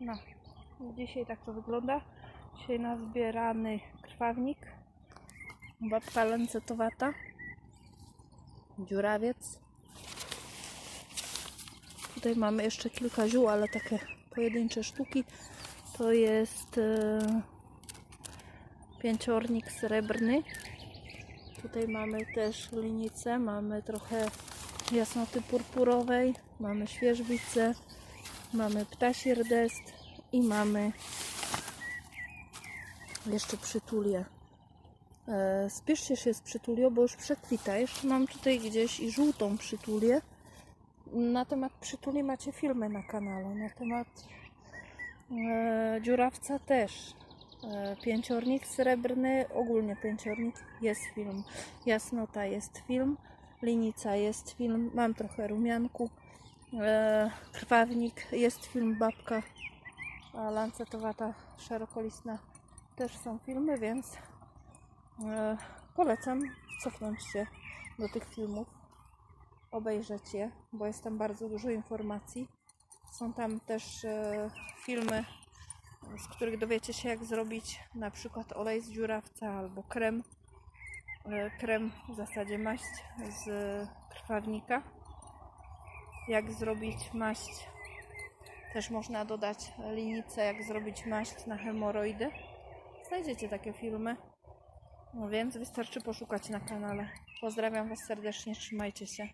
No, dzisiaj tak to wygląda. Dzisiaj nazbierany krwawnik, babka lancetowata, dziurawiec. Tutaj mamy jeszcze kilka ziół, ale takie pojedyncze sztuki. To jest e, pięciornik srebrny. Tutaj mamy też linicę, mamy trochę jasnoty purpurowej, mamy świeżbicę, mamy ptasi rdest i mamy jeszcze przytulię. E, spieszcie się z przytulią, bo już przekwita. Jeszcze mam tutaj gdzieś i żółtą przytulię. Na temat przytuli macie filmy na kanale. Na temat e, dziurawca też. E, pięciornik srebrny, ogólnie pięciornik jest film. Jasnota jest film. Linica jest film. Mam trochę rumianku. E, krwawnik jest film. Babka lancetowata szerokolistna też są filmy, więc e, polecam cofnąć się do tych filmów, obejrzeć je, bo jest tam bardzo dużo informacji. Są tam też e, filmy, z których dowiecie się, jak zrobić na przykład olej z dziurawca albo krem. Krem w zasadzie maść z krwawnika. Jak zrobić maść też można dodać linicę, jak zrobić maść na hemoroidy. Znajdziecie takie filmy. No więc wystarczy poszukać na kanale. Pozdrawiam Was serdecznie, trzymajcie się.